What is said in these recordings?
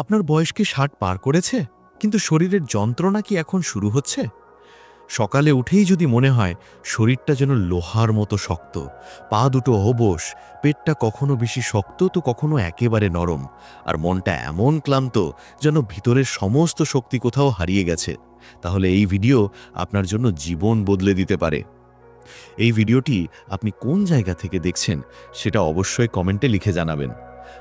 আপনার বয়স কি ষাট পার করেছে? কিন্তু শরীরের যন্ত্রণা কি এখন শুরু হচ্ছে? সকালে উঠেই যদি মনে হয় শরীরটা যেন লোহার মতো শক্ত, পা দুটো অবশ, পেটটা কখনো বেশি শক্ত তো কখনো একেবারে নরম, আর মনটা এমন ক্লান্ত যেন ভিতরের সমস্ত শক্তি কোথাও হারিয়ে গেছে, তাহলে এই ভিডিও আপনার জন্য জীবন বদলে দিতে পারে। এই ভিডিওটি আপনি কোন জায়গা থেকে দেখছেন সেটা অবশ্যই কমেন্টে লিখে জানাবেন।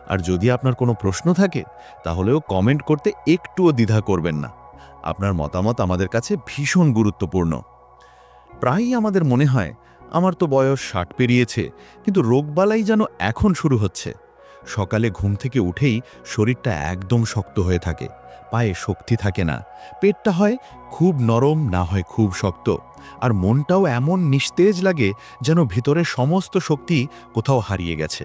আর যদি আপনার কোনো প্রশ্ন থাকে, তাহলেও কমেন্ট করতে একটুও দ্বিধা করবেন না। আপনার মতামত আমাদের কাছে ভীষণ গুরুত্বপূর্ণ। প্রায়ই আমাদের মনে হয়, আমার তো বয়স ষাট পেরিয়েছে, কিন্তু রোগবালাই যেন এখন শুরু হচ্ছে। সকালে ঘুম থেকে উঠেই শরীরটা একদম শক্ত হয়ে থাকে, পায়ে শক্তি থাকে না, পেটটা হয় খুব নরম, না হয় খুব শক্ত, আর মনটাও এমন নিস্তেজ লাগে যেন ভিতরের সমস্ত শক্তি কোথাও হারিয়ে গেছে।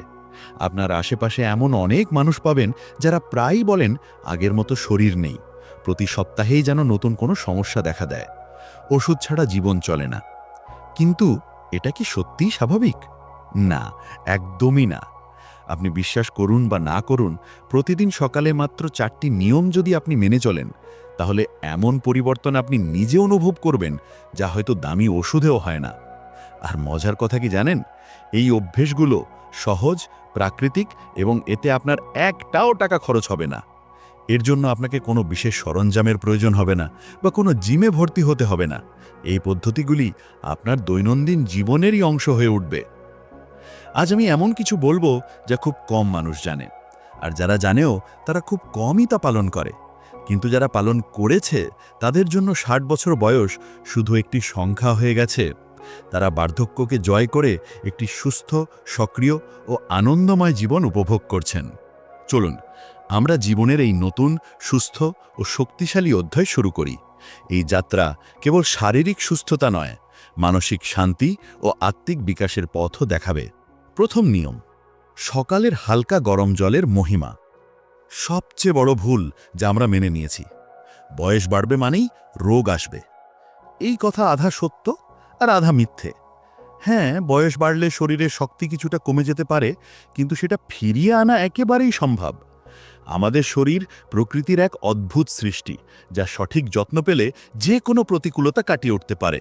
আপনার আশেপাশে এমন অনেক মানুষ পাবেন যারা প্রায়ই বলেন, আগের মতো শরীর নেই। প্রতি সপ্তাহেই যেন নতুন কোনো সমস্যা দেখা দেয়। ওষুধ ছাড়া জীবন চলে না। কিন্তু এটা কি সত্যিই স্বাভাবিক? না, একদমই না। আপনি বিশ্বাস করুন বা না করুন, প্রতিদিন সকালে মাত্র চারটি নিয়ম যদি আপনি মেনে চলেন, তাহলে এমন পরিবর্তন আপনি নিজে অনুভব করবেন, যা হয়তো দামি ওষুধেও হয় না। আর মজার কথা কি জানেন? এই অভ্যেসগুলো সহজ, প্রাকৃতিক এবং এতে আপনার একটাও টাকা খরচ হবে না। এর জন্য আপনাকে কোনো বিশেষ সরঞ্জামের প্রয়োজন হবে না বা কোনো জিমে ভর্তি হতে হবে না। এই পদ্ধতিগুলি আপনার দৈনন্দিন জীবনেরই অংশ হয়ে উঠবে। আজ আমি এমন কিছু বলব যা খুব কম মানুষ জানে। আর যারা জানেও, তারা খুব কমই তা পালন করে। কিন্তু যারা পালন করেছে, তাদের জন্য ষাট বছর বয়স শুধু একটি সংখ্যা হয়ে গেছে। তারা বার্ধক্যকে জয় করে একটি সুস্থ, সক্রিয় ও আনন্দময় জীবন উপভোগ করছেন। চলুন, আমরা জীবনের এই নতুন, সুস্থ ও শক্তিশালী অধ্যায় শুরু করি। এই যাত্রা কেবল শারীরিক সুস্থতা নয়, মানসিক শান্তি ও আত্মিক বিকাশের পথও দেখাবে। প্রথম নিয়ম, সকালের হালকা গরম জলের মহিমা। সবচেয়ে বড় ভুল যা আমরা মেনে নিয়েছি, বয়স বাড়বে মানেই রোগ আসবে। এই কথা আধা সত্য আর আধা মিথ্যে। হ্যাঁ বয়স বাড়লে শরীরের শক্তি কিছুটা কমে যেতে পারে, কিন্তু সেটা ফিরিয়ে আনা একেবারেই সম্ভব। আমাদের শরীর প্রকৃতির এক অদ্ভুত সৃষ্টি, যা সঠিক যত্ন পেলে যে কোনো প্রতিকূলতা কাটিয়ে উঠতে পারে।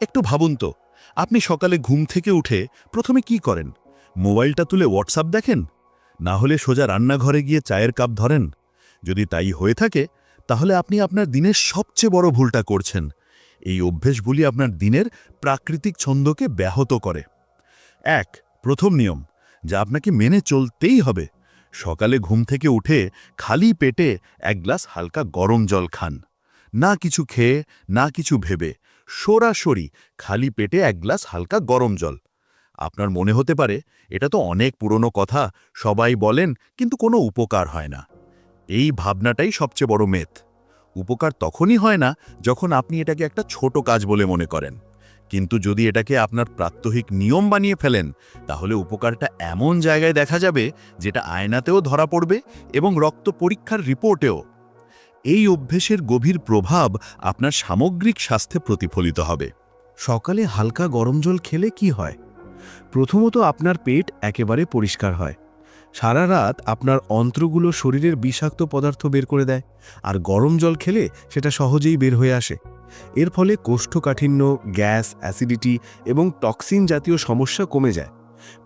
একটু ভাবুন তো, আপনি সকালে ঘুম থেকে উঠে প্রথমে কি করেন? মোবাইলটা তুলে হোয়াটসঅ্যাপ দেখেন? না হলে সোজা রান্নাঘরে গিয়ে চায়ের কাপ ধরেন? যদি তাই হয়ে থাকে, তাহলে আপনি আপনার দিনের সবচেয়ে বড় ভুলটা করছেন। এই অভ্যেসগুলি আপনার দিনের প্রাকৃতিক ছন্দকে ব্যাহত করে। এক, প্রথম নিয়ম, যা আপনাকে মেনে চলতেই হবে। সকালে ঘুম থেকে উঠে খালি পেটে এক গ্লাস হালকা গরম জল খান। না কিছু খেয়ে, না কিছু ভেবে, সরাসরি খালি পেটে এক গ্লাস হালকা গরম জল। আপনার মনে হতে পারে, এটা তো অনেক পুরনো কথা, সবাই বলেন, কিন্তু কোনো উপকার হয় না। এই ভাবনাটাই সবচেয়ে বড় মেথ উপকার তখনই হয় না যখন আপনি এটাকে একটা ছোট কাজ বলে মনে করেন। কিন্তু যদি এটাকে আপনার প্রাত্যহিক নিয়ম বানিয়ে ফেলেন, তাহলে উপকারটা এমন জায়গায় দেখা যাবে যেটা আয়নাতেও ধরা পড়বে এবং রক্ত পরীক্ষার রিপোর্টেও। এই অভ্যেসের গভীর প্রভাব আপনার সামগ্রিক স্বাস্থ্যে প্রতিফলিত হবে। সকালে হালকা গরম জল খেলে কি হয়? প্রথমত আপনার পেট একেবারে পরিষ্কার হয়। সারা রাত আপনার অন্ত্রগুলো শরীরের বিষাক্ত পদার্থ বের করে দেয়, আর গরম জল খেলে সেটা সহজেই বের হয়ে আসে। এর ফলে কোষ্ঠকাঠিন্য, গ্যাস, অ্যাসিডিটি এবং টক্সিন জাতীয় সমস্যা কমে যায়।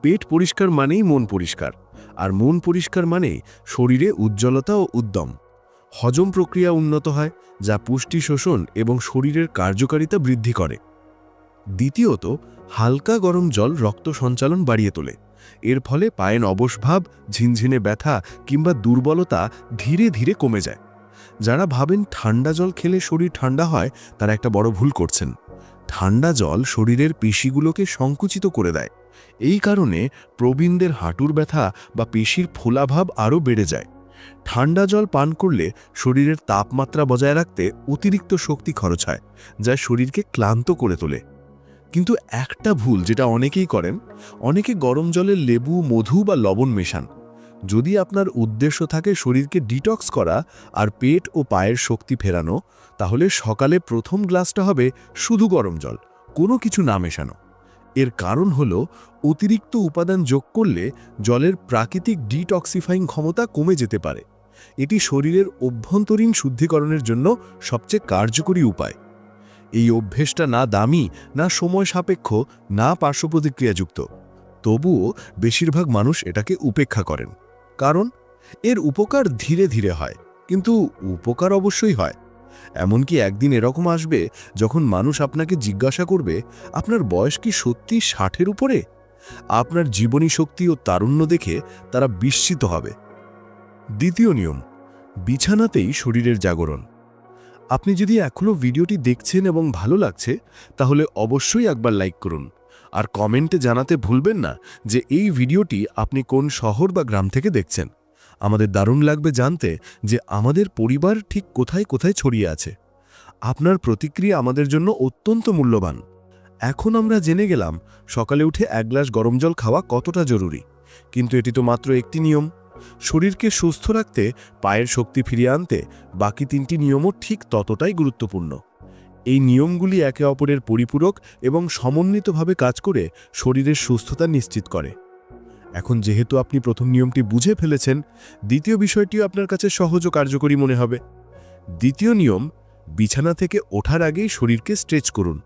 পেট পরিষ্কার মানেই মন পরিষ্কার, আর মন পরিষ্কার মানে শরীরে উজ্জ্বলতা ও উদ্যম। হজম প্রক্রিয়া উন্নত হয়, যা পুষ্টি শোষণ এবং শরীরের কার্যকারিতা বৃদ্ধি করে। দ্বিতীয়ত, হালকা গরম জল রক্ত সঞ্চালন বাড়িয়ে তোলে। এর ফলে পায়েন অবসভাব ঝিনঝিনে ব্যথা কিংবা দুর্বলতা ধীরে ধীরে কমে যায়। যারা ভাবেন ঠান্ডা জল খেলে শরীর ঠান্ডা হয়, তারা একটা বড় ভুল করছেন। ঠান্ডা জল শরীরের পেশিগুলোকে সংকুচিত করে দেয়। এই কারণে প্রবীণদের হাঁটুর ব্যথা বা পেশির ফোলাভাব আরও বেড়ে যায়। ঠান্ডা জল পান করলে শরীরের তাপমাত্রা বজায় রাখতে অতিরিক্ত শক্তি খরচ হয়, যা শরীরকে ক্লান্ত করে তোলে। কিন্তু একটা ভুল যেটা অনেকেই করেন, অনেকে গরম জলে লেবু, মধু বা লবণ মেশান। যদি আপনার উদ্দেশ্য থাকে শরীরকে ডিটক্স করা আর পেট ও পায়ের শক্তি ফেরানো, তাহলে সকালে প্রথম গ্লাসটা হবে শুধু গরম জল, কোনো কিছু না মেশানো। এর কারণ হল অতিরিক্ত উপাদান যোগ করলে জলের প্রাকৃতিক ডিটক্সিফাইং ক্ষমতা কমে যেতে পারে। এটি শরীরের অভ্যন্তরীণ শুদ্ধিকরণের জন্য সবচেয়ে কার্যকরী উপায়। এই অভ্যেসটা না দামি, না সময় সাপেক্ষ, না পার্শ্ব প্রতিক্রিয়াযুক্ত তবুও বেশিরভাগ মানুষ এটাকে উপেক্ষা করেন। কারণ এর উপকার ধীরে ধীরে হয়, কিন্তু উপকার অবশ্যই হয়। এমনকি একদিন এরকম আসবে, যখন মানুষ আপনাকে জিজ্ঞাসা করবে, আপনার বয়স কি সত্যি ষাটের উপরে? আপনার জীবনী শক্তি ও তারুণ্য দেখে তারা বিস্মিত হবে। দ্বিতীয় নিয়ম, বিছানাতেই শরীরের জাগরণ। আপনি যদি এখনও ভিডিওটি দেখছেন এবং ভালো লাগছে, তাহলে অবশ্যই একবার লাইক করুন। আর কমেন্টে জানাতে ভুলবেন না যে এই ভিডিওটি আপনি কোন শহর বা গ্রাম থেকে দেখছেন। আমাদের দারুণ লাগবে জানতে যে আমাদের পরিবার ঠিক কোথায় কোথায় ছড়িয়ে আছে। আপনার প্রতিক্রিয়া আমাদের জন্য অত্যন্ত মূল্যবান। এখন আমরা জেনে গেলাম সকালে উঠে এক গ্লাস গরম জল খাওয়া কতটা জরুরি। কিন্তু এটি তো মাত্র একটি নিয়ম। শরীরকে সুস্থ রাখতে, পায়ের শক্তি ফিরিয়ে আনতে, বাকি তিনটি নিয়মও ঠিক ততটাই গুরুত্বপূর্ণ। এই নিয়মগুলি একে অপরের পরিপূরক এবং সমন্বিতভাবে কাজ করে শরীরের সুস্থতা নিশ্চিত করে। এখন যেহেতু আপনি প্রথম নিয়মটি বুঝে ফেলেছেন, দ্বিতীয় বিষয়টিও আপনার কাছে সহজ ও কার্যকরী মনে হবে। দ্বিতীয় নিয়ম, বিছানা থেকে ওঠার আগেই শরীরকে স্ট্রেচ করুন।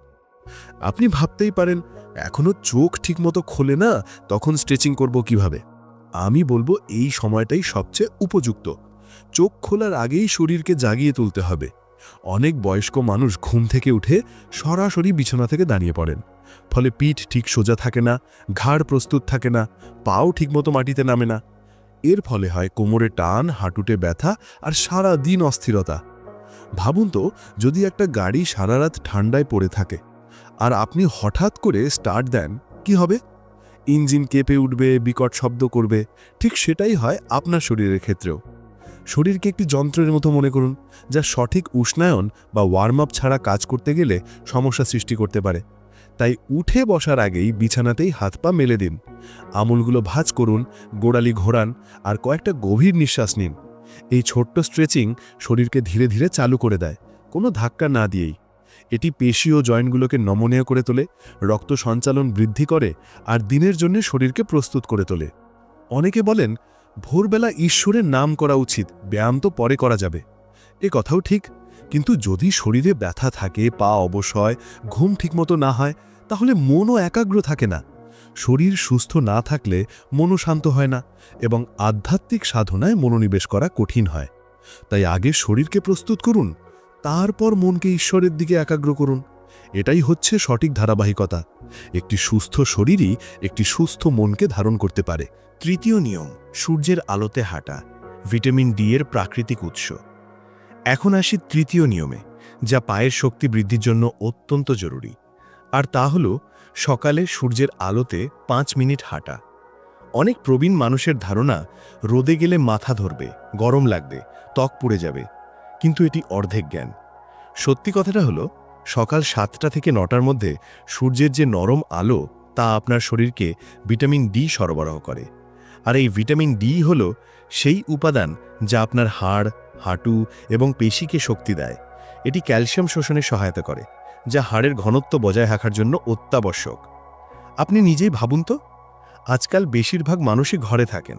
আপনি ভাবতেই পারেন এখনও চোখ ঠিকমতো খোলে না, তখন স্ট্রেচিং করব কীভাবে? আমি বলব এই সময়টাই সবচেয়ে উপযুক্ত। চোখ খোলার আগেই শরীরকে জাগিয়ে তুলতে হবে। অনেক বয়স্ক মানুষ ঘুম থেকে উঠে সরাসরি বিছানা থেকে দাঁড়িয়ে পড়েন। ফলে পিঠ ঠিক সোজা থাকে না, ঘাড় প্রস্তুত থাকে না, পাও ঠিকমতো মাটিতে নামে না। এর ফলে হয় কোমরে টান হাঁটুটে ব্যথা আর সারা দিন অস্থিরতা। ভাবুন তো, যদি একটা গাড়ি সারা রাত ঠান্ডায় পড়ে থাকে, আর আপনি হঠাৎ করে স্টার্ট দেন, কি হবে? ইঞ্জিন কেঁপে উঠবে, বিকট শব্দ করবে, ঠিক সেটাই হয় আপনার শরীরের ক্ষেত্রেও। শরীরকে একটি যন্ত্রের মতো মনে করুন, যা সঠিক উষ্ণায়ন বা ওয়ার্ম আপ ছাড়া কাজ করতে গেলে সমস্যা সৃষ্টি করতে পারে। তাই উঠে বসার আগেই বিছানাতেই হাত পা মেলে দিন। আমুলগুলো ভাজ করুন, গোড়ালি ঘোরান আর কয়েকটা গভীর নিঃশ্বাস নিন। এই ছোট্ট স্ট্রেচিং শরীরকে ধীরে ধীরে চালু করে দেয়, কোনো ধাক্কা না দিয়েই। এটি পেশি ও জয়েন্টগুলোকে নমনীয় করে তোলে, রক্ত সঞ্চালন বৃদ্ধি করে আর দিনের জন্য শরীরকে প্রস্তুত করে তোলে। অনেকে বলেন, ভোরবেলা ঈশ্বরের নাম করা উচিত, ব্যায়াম তো পরে করা যাবে। এ কথাও ঠিক, কিন্তু যদি শরীরে ব্যথা থাকে, পা অবসয় ঘুম ঠিকমতো না হয়, তাহলে মনও একাগ্র থাকে না। শরীর সুস্থ না থাকলে মনও শান্ত হয় না এবং আধ্যাত্মিক সাধনায় মনোনিবেশ করা কঠিন হয়। তাই আগে শরীরকে প্রস্তুত করুন তারপর মনকে ঈশ্বরের দিকে একাগ্র করুন। এটাই হচ্ছে সঠিক ধারাবাহিকতা। একটি সুস্থ শরীরই একটি সুস্থ মনকে ধারণ করতে পারে। তৃতীয় নিয়ম, সূর্যের আলোতে হাঁটা, ভিটামিন ডি এর প্রাকৃতিক উৎস। এখন আসি তৃতীয় নিয়মে, যা পায়ের শক্তি বৃদ্ধির জন্য অত্যন্ত জরুরি। আর তা হল, সকালে সূর্যের আলোতে পাঁচ মিনিট হাঁটা। অনেক প্রবীণ মানুষের ধারণা, রোদে গেলে মাথা ধরবে, গরম লাগবে, ত্বক পুড়ে যাবে কিন্তু এটি অর্ধেক জ্ঞান। সত্যি কথাটা হলো, সকাল সাতটা থেকে নটার মধ্যে সূর্যের যে নরম আলো, তা আপনার শরীরকে ভিটামিন ডি সরবরাহ করে। আর এই ভিটামিন ডি হল সেই উপাদান যা আপনার হাড়, হাঁটু এবং পেশিকে শক্তি দেয়। এটি ক্যালসিয়াম শোষণে সহায়তা করে, যা হাড়ের ঘনত্ব বজায় রাখার জন্য অত্যাবশ্যক। আপনি নিজেই ভাবুন তো, আজকাল বেশিরভাগ মানুষই ঘরে থাকেন।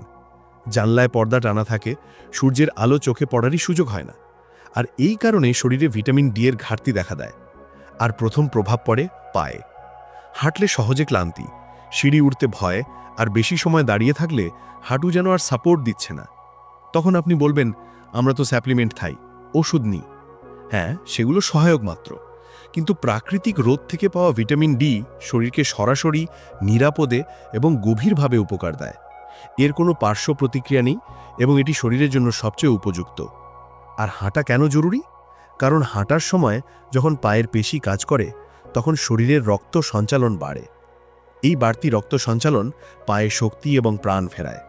জানলায় পর্দা টানা থাকে, সূর্যের আলো চোখে পড়ারই সুযোগ হয় না। আর এই কারণে শরীরে ভিটামিন ডি এর ঘাটতি দেখা দেয়। আর প্রথম প্রভাব পড়ে পায়ে। হাঁটলে সহজে ক্লান্তি, সিঁড়ি উঠতে ভয়, আর বেশি সময় দাঁড়িয়ে থাকলে হাঁটু যেন আর সাপোর্ট দিচ্ছে না। তখন আপনি বলবেন, আমরা তো স্যাপ্লিমেন্ট খাই, ওষুধ নিই। হ্যাঁ সেগুলো সহায়ক মাত্র। কিন্তু প্রাকৃতিক রোদ থেকে পাওয়া ভিটামিন ডি শরীরকে সরাসরি, নিরাপদে এবং গভীরভাবে উপকার দেয়। এর কোনো পার্শ্ব প্রতিক্রিয়া নেই এবং এটি শরীরের জন্য সবচেয়ে উপযুক্ত। আর হাঁটা কেন জরুরি? কারণ হাঁটার সময় যখন পায়ের পেশি কাজ করে, তখন শরীরের রক্ত সঞ্চালন বাড়ে। এই বাড়তি রক্ত সঞ্চালন পায়ে শক্তি এবং প্রাণ ফেরায়।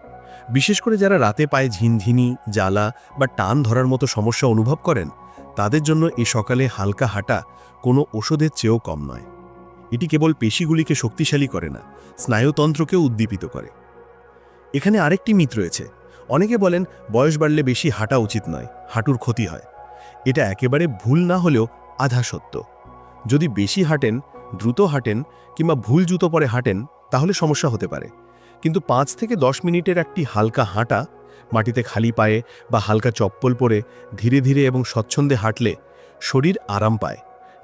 বিশেষ করে যারা রাতে পায়ে ঝিনঝিনি, জ্বালা বা টান ধরার মতো সমস্যা অনুভব করেন, তাদের জন্য এই সকালে হালকা হাঁটা কোনো ওষুধের চেয়েও কম নয়। এটি কেবল পেশিগুলিকে শক্তিশালী করে না, স্নায়ুতন্ত্রকেও উদ্দীপিত করে। এখানে আরেকটি মিত রয়েছে অনেকে বলেন বয়স বাড়লে বেশি হাঁটা উচিত নয়, হাঁটুর ক্ষতি হয়। এটা একেবারে ভুল না হলেও আধা সত্য। যদি বেশি হাঁটেন, দ্রুত হাঁটেন কিংবা ভুল জুতো পরে হাঁটেন, তাহলে সমস্যা হতে পারে। কিন্তু পাঁচ থেকে দশ মিনিটের একটি হালকা হাঁটা, মাটিতে খালি পায়ে বা হালকা চপ্পল পরে ধীরে ধীরে এবং স্বচ্ছন্দে হাঁটলে শরীর আরাম পায়,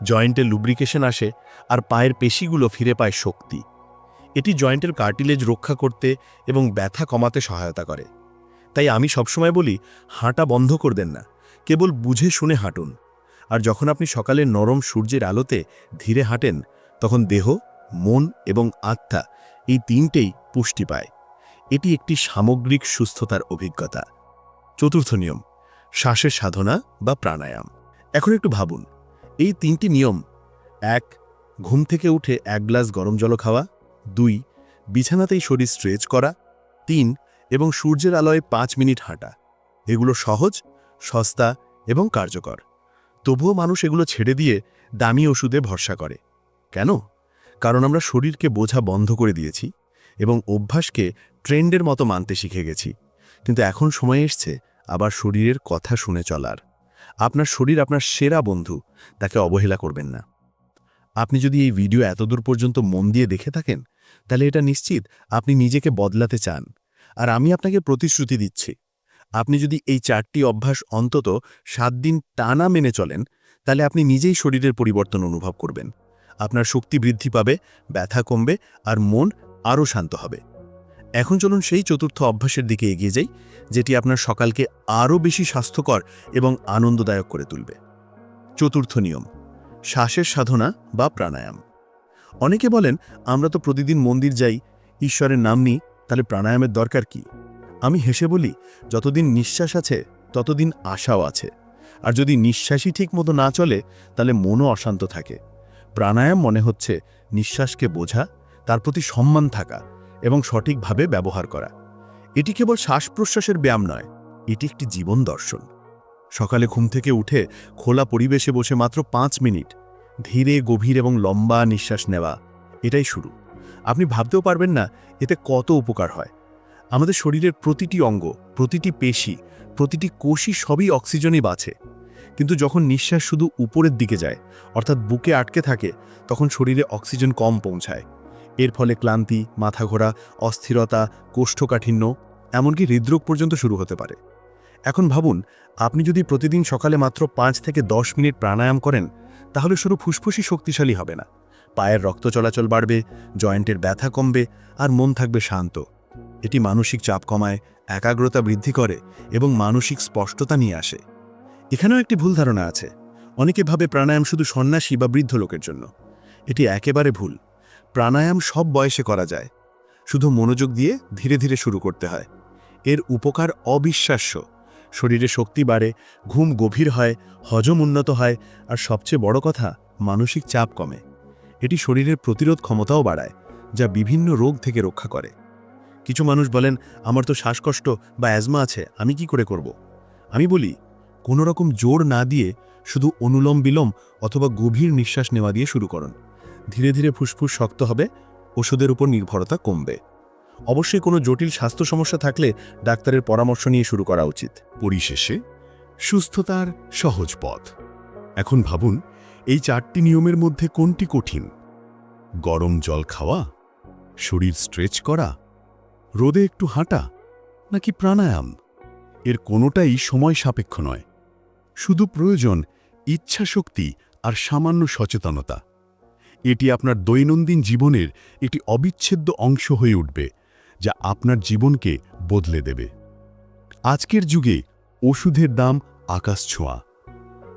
জয়েন্টে লুব্রিকেশন আসে আর পায়ের পেশিগুলো ফিরে পায় শক্তি। এটি জয়েন্টের কার্টিলেজ রক্ষা করতে এবং ব্যথা কমাতে সহায়তা করে। তাই আমি সবসময় বলি, হাঁটা বন্ধ করবেন না। কেবল বুঝে শুনে হাঁটুন। আর যখন আপনি সকালে নরম সূর্যের আলোতে ধীরে হাঁটেন, তখন দেহ, মন এবং আত্মা এই তিনটেই পুষ্টি পায়। এটি একটি সামগ্রিক সুস্থতার অভিজ্ঞতা। চতুর্থ নিয়ম, শ্বাসের সাধনা বা প্রাণায়াম। এখন একটু ভাবুন, এই তিনটি নিয়ম, এক, ঘুম থেকে উঠে এক গ্লাস গরম জল খাওয়া, দুই, বিছানাতেই শরীর স্ট্রেচ করা, তিন এবং সূর্যের আলোয় পাঁচ মিনিট হাঁটা। এগুলো সহজ, সস্তা এবং কার্যকর। তবুও মানুষ এগুলো ছেড়ে দিয়ে দামি ওষুধে ভরসা করে। কেন? কারণ আমরা শরীরকে বোঝা বন্ধ করে দিয়েছি এবং অভ্যাসকে ট্রেন্ডের মতো মানতে শিখে গেছি। কিন্তু এখন সময় এসছে আবার শরীরের কথা শুনে চলার। আপনার শরীর আপনার সেরা বন্ধু, তাকে অবহেলা করবেন না। আপনি যদি এই ভিডিও এতদূর পর্যন্ত মন দিয়ে দেখে থাকেন, তাহলে এটা নিশ্চিত আপনি নিজেকে বদলাতে চান। আর আমি আপনাকে প্রতিশ্রুতি দিচ্ছি। আপনি যদি এই চারটি অভ্যাস অন্তত সাত দিন টানা মেনে চলেন, তাহলে আপনি নিজেই শরীরের পরিবর্তন অনুভব করবেন। আপনার শক্তি বৃদ্ধি পাবে, ব্যথা কমবে আর মন আরও শান্ত হবে। এখন চলুন সেই চতুর্থ অভ্যাসের দিকে এগিয়ে যাই, যেটি আপনার সকালকে আরও বেশি স্বাস্থ্যকর এবং আনন্দদায়ক করে তুলবে। চতুর্থ নিয়ম, শ্বাসের সাধনা বা প্রাণায়াম। অনেকে বলেন, আমরা তো প্রতিদিন মন্দির যাই, ঈশ্বরের নাম নিই তাহলে প্রাণায়ামের দরকার কি? আমি হেসে বলি, যতদিন নিঃশ্বাস আছে, ততদিন আশাও আছে। আর যদি নিঃশ্বাসই ঠিক মতো না চলে, তাহলে মনও অশান্ত থাকে। প্রাণায়াম মনে হচ্ছে নিঃশ্বাসকে বোঝা, তার প্রতি সম্মান থাকা এবং সঠিকভাবে ব্যবহার করা। এটি কেবল শ্বাস প্রশ্বাসের ব্যায়াম নয়, এটি একটি জীবন দর্শন। সকালে ঘুম থেকে উঠে খোলা পরিবেশে বসে মাত্র পাঁচ মিনিট ধীরে, গভীর এবং লম্বা নিঃশ্বাস নেওয়া, এটাই শুরু। আপনি ভাবতেও পারবেন না, এতে কত উপকার হয়। আমাদের শরীরের প্রতিটি অঙ্গ, প্রতিটি পেশি, প্রতিটি কোষই সবই অক্সিজেনই বাঁচে। কিন্তু যখন নিঃশ্বাস শুধু উপরের দিকে যায়, অর্থাৎ বুকে আটকে থাকে, তখন শরীরে অক্সিজেন কম পৌঁছায়। এর ফলে ক্লান্তি মাথা ঘোরা অস্থিরতা, কোষ্ঠকাঠিন্য, এমনকি হৃদরোগ পর্যন্ত শুরু হতে পারে। এখন ভাবুন, আপনি যদি প্রতিদিন সকালে মাত্র পাঁচ থেকে দশ মিনিট প্রাণায়াম করেন, তাহলে শুধু ফুসফুসই শক্তিশালী হবে না। পায়ের রক্ত চলাচল বাড়বে, জয়েন্টের ব্যথা কমবে আর মন থাকবে শান্ত। এটি মানসিক চাপ কমায়, একাগ্রতা বৃদ্ধি করে এবং মানসিক স্পষ্টতা নিয়ে আসে। এখানেও একটি ভুল ধারণা আছে। অনেকে ভাবে প্রাণায়াম শুধু সন্ন্যাসী বা বৃদ্ধ লোকের জন্য। এটি একেবারে ভুল। প্রাণায়াম সব বয়সে করা যায়। শুধু মনোযোগ দিয়ে ধীরে ধীরে শুরু করতে হয়। এর উপকার অবিশ্বাস্য। শরীরে শক্তি বাড়ে, ঘুম গভীর হয়, হজম উন্নত হয় আর সবচেয়ে বড় কথা, মানসিক চাপ কমে। এটি শরীরের প্রতিরোধ ক্ষমতাও বাড়ায়, যা বিভিন্ন রোগ থেকে রক্ষা করে। কিছু মানুষ বলেন, আমার তো শ্বাসকষ্ট বা অ্যাজমা আছে, আমি কি করে করব? আমি বলি, কোনো রকম জোর না দিয়ে শুধু অনুলম বিলোম অথবা গভীর নিঃশ্বাস নেওয়া দিয়ে শুরু করুন। ধীরে ধীরে ফুসফুস শক্ত হবে, ওষুধের উপর নির্ভরতা কমবে। অবশ্যই কোনো জটিল স্বাস্থ্য সমস্যা থাকলে ডাক্তারের পরামর্শ নিয়ে শুরু করা উচিত। পরিশেষে, সুস্থতার সহজ পথ। এখন ভাবুন এই চারটি নিয়মের মধ্যে কোনটি কঠিন? গরম জল খাওয়া? শরীর স্ট্রেচ করা? রোদে একটু হাঁটা? নাকি প্রাণায়াম? এর কোনোটাই সময় সাপেক্ষ নয়। শুধু প্রয়োজন ইচ্ছাশক্তি আর সামান্য সচেতনতা। এটি আপনার দৈনন্দিন জীবনের একটি অবিচ্ছেদ্য অংশ হয়ে উঠবে, যা আপনার জীবনকে বদলে দেবে। আজকের যুগে ওষুধের দাম আকাশ ছোঁয়া।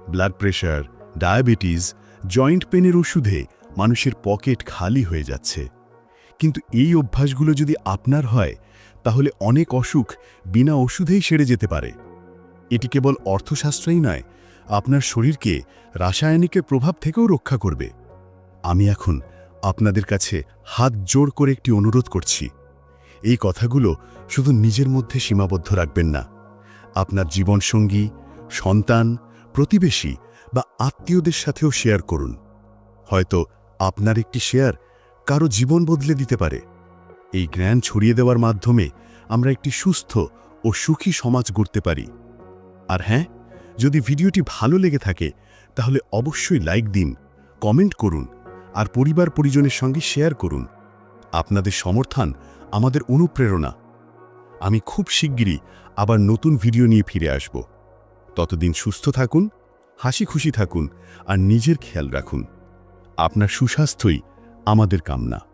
ব্লাড প্রেশার ডায়াবেটিস, জয়েন্ট পেনের ওষুধে মানুষের পকেট খালি হয়ে যাচ্ছে। কিন্তু এই অভ্যাসগুলো যদি আপনার হয়, তাহলে অনেক অসুখ বিনা ওষুধেই সেরে যেতে পারে। এটি কেবল অর্থশাস্ত্রই নয়, আপনার শরীরকে রাসায়নিকের প্রভাব থেকেও রক্ষা করবে। আমি এখন আপনাদের কাছে হাত জোড় করে একটি অনুরোধ করছি। এই কথাগুলো শুধু নিজের মধ্যে সীমাবদ্ধ রাখবেন না। আপনার জীবনসঙ্গী, সন্তান, প্রতিবেশী বা আত্মীয়দের সাথেও শেয়ার করুন। হয়তো আপনার একটি শেয়ার কারও জীবন বদলে দিতে পারে। এই জ্ঞান ছড়িয়ে দেওয়ার মাধ্যমে আমরা একটি সুস্থ ও সুখী সমাজ গড়তে পারি। আর হ্যাঁ যদি ভিডিওটি ভালো লেগে থাকে, তাহলে অবশ্যই লাইক দিন, কমেন্ট করুন, আর পরিবার পরিজনের সঙ্গে শেয়ার করুন। আপনাদের সমর্থন আমাদের অনুপ্রেরণা। আমি খুব শিগগিরই আবার নতুন ভিডিও নিয়ে ফিরে আসব। ততদিন সুস্থ থাকুন হাসি খুশি থাকুন আর নিজের খেয়াল রাখুন। আপনার সুস্বাস্থ্যই আমাদের কামনা।